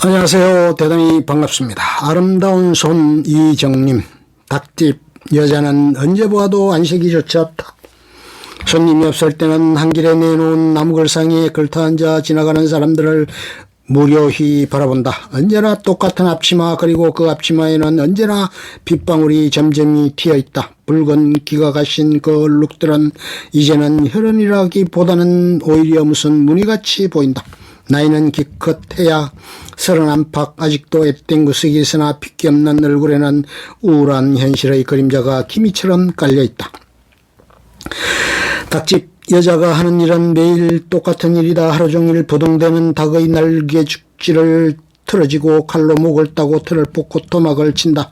안녕하세요. 대단히 반갑습니다. 아름다운 손 이정님. 닭집 여자는 언제 보아도 안색이 좋지 않다. 손님이 없을 때는 한 길에 내놓은 나무글상에 걸터앉아 지나가는 사람들을 무료히 바라본다. 언제나 똑같은 앞치마 그리고 그 앞치마에는 언제나 빗방울이 점점이 튀어 있다. 붉은 기가 가신 그 얼룩들은 이제는 혈흔이라기보다는 오히려 무슨 무늬같이 보인다. 나이는 기껏 해야 서른 안팎 아직도 앳된 구석이 있으나 핏기 없는 얼굴에는 우울한 현실의 그림자가 기미처럼 깔려있다. 닭집 여자가 하는 일은 매일 똑같은 일이다. 하루 종일 부동대는 닭의 날개 죽지를 틀어지고 칼로 목을 따고 틀을 뽑고 토막을 친다.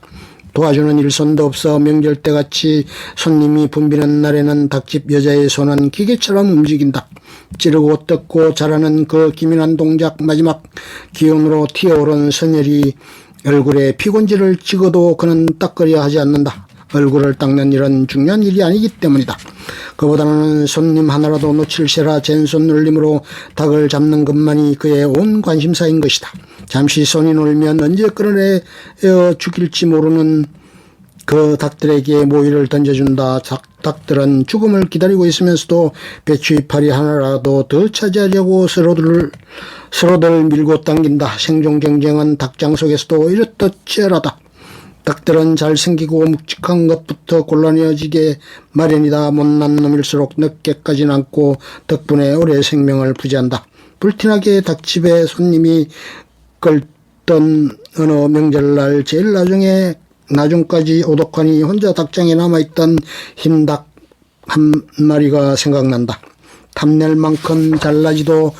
도와주는 일손도 없어 명절 때 같이 손님이 붐비는 날에는 닭집 여자의 손은 기계처럼 움직인다. 찌르고 뜯고 자라는 그 기민한 동작 마지막 기운으로 튀어오른 선열이 얼굴에 피곤지를 찍어도 그는 닦으려 하지 않는다. 얼굴을 닦는 일은 중요한 일이 아니기 때문이다. 그보다는 손님 하나라도 놓칠세라 젠손 눌림으로 닭을 잡는 것만이 그의 온 관심사인 것이다. 잠시 손이 놀면 언제 끌어내어 죽일지 모르는 그 닭들에게 모이를 던져준다. 닭, 닭들은 죽음을 기다리고 있으면서도 배추 이파리 하나라도 더 차지하려고 서로들, 서로들 밀고 당긴다. 생존 경쟁은 닭장 속에서도 이렇듯 치열하다. 닭들은 잘생기고 묵직한 것부터 곤란해지게 마련이다. 못난 놈일수록 늦게까지 남고 덕분에 오래 생명을 부지한다. 불티나게 닭집에 손님이 걸던 어느 명절날 제일 나중에 나중까지 오독하니 혼자 닭장에 남아있던 흰 닭 한 마리가 생각난다. 탐낼 만큼 잘나지도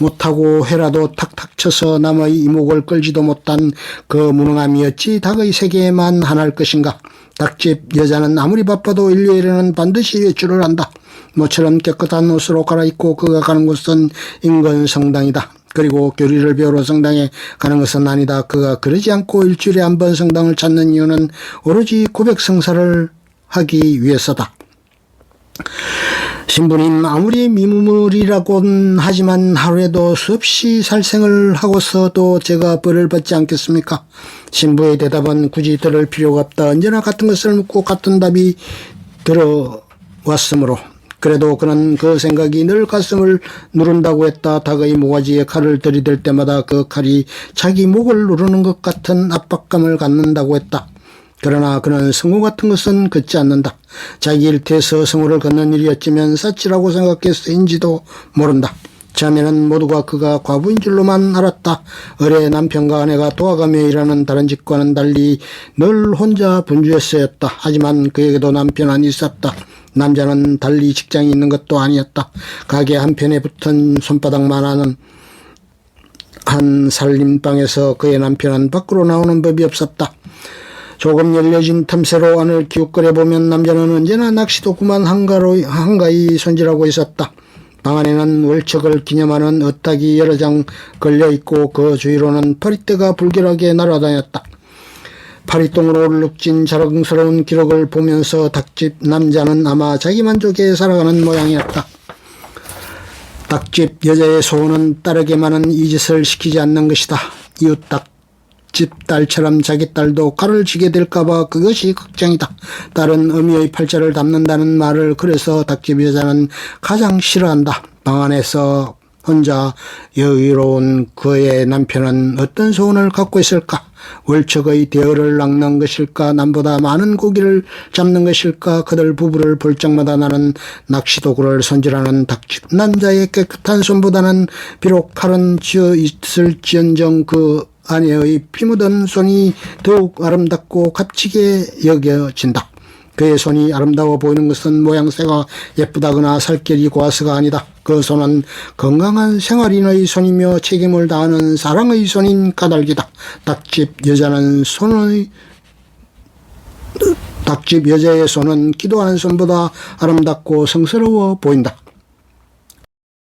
못하고 회라도 탁탁 쳐서 남의 이목을 끌지도 못한 그 무능함이었지 닭의 세계에만 하나일 것인가. 닭집 여자는 아무리 바빠도 일요일에는 반드시 외출을 한다. 모처럼 깨끗한 옷으로 갈아입고 그가 가는 곳은 인근 성당이다. 그리고 교리를 배우러 성당에 가는 것은 아니다. 그가 그러지 않고 일주일에 한 번 성당을 찾는 이유는 오로지 고백 성사를 하기 위해서다. 신부님 아무리 미무물이라곤 하지만 하루에도 수없이 살생을 하고서도 제가 벌을 받지 않겠습니까? 신부의 대답은 굳이 들을 필요가 없다. 언제나 같은 것을 묻고 같은 답이 들어왔으므로 그래도 그는 그 생각이 늘 가슴을 누른다고 했다. 닭의 모가지에 칼을 들이댈 때마다 그 칼이 자기 목을 누르는 것 같은 압박감을 갖는다고 했다. 그러나 그는 성우 같은 것은 걷지 않는다. 자기 일터에서 성우를 걷는 일이었지만 사치라고 생각했어인지도 모른다. 처음에는 모두가 그가 과부인 줄로만 알았다. 어뢰 남편과 아내가 도와가며 일하는 다른 집과는 달리 늘 혼자 분주했어였다. 하지만 그에게도 남편은 있었다. 남자는 달리 직장이 있는 것도 아니었다. 가게 한편에 붙은 손바닥만 하는 한 살림방에서 그의 남편은 밖으로 나오는 법이 없었다. 조금 열려진 틈새로 안을 기웃거려 보면 남자는 언제나 낚시도 그만 한가로, 한가히 손질하고 있었다. 방 안에는 월척을 기념하는 어딱이 여러 장 걸려 있고 그 주위로는 파리떼가 불결하게 날아다녔다. 파리똥으로 얼룩진 자랑스러운 기록을 보면서 닭집 남자는 아마 자기 만족에 살아가는 모양이었다. 닭집 여자의 소원은 딸에게만은 이 짓을 시키지 않는 것이다. 이웃 닭 집 딸처럼 자기 딸도 칼을 쥐게 될까봐 그것이 걱정이다. 딸은 어미의 팔자를 담는다는 말을 그래서 닭집 여자는 가장 싫어한다. 방 안에서 혼자 여유로운 그의 남편은 어떤 소원을 갖고 있을까? 월척의 대어를 낚는 것일까? 남보다 많은 고기를 잡는 것일까? 그들 부부를 볼 적마다 나는 낚시도구를 손질하는 닭집 남자의 깨끗한 손보다는 비록 칼은 쥐어 있을지언정 그 아내의 피 묻은 손이 더욱 아름답고 값지게 여겨진다. 그의 손이 아름다워 보이는 것은 모양새가 예쁘다거나 살결이 고와서가 아니다. 그 손은 건강한 생활인의 손이며 책임을 다하는 사랑의 손인 까닭이다. 닭집 여자는 손의 닭집 여자의 손은 기도하는 손보다 아름답고 성스러워 보인다.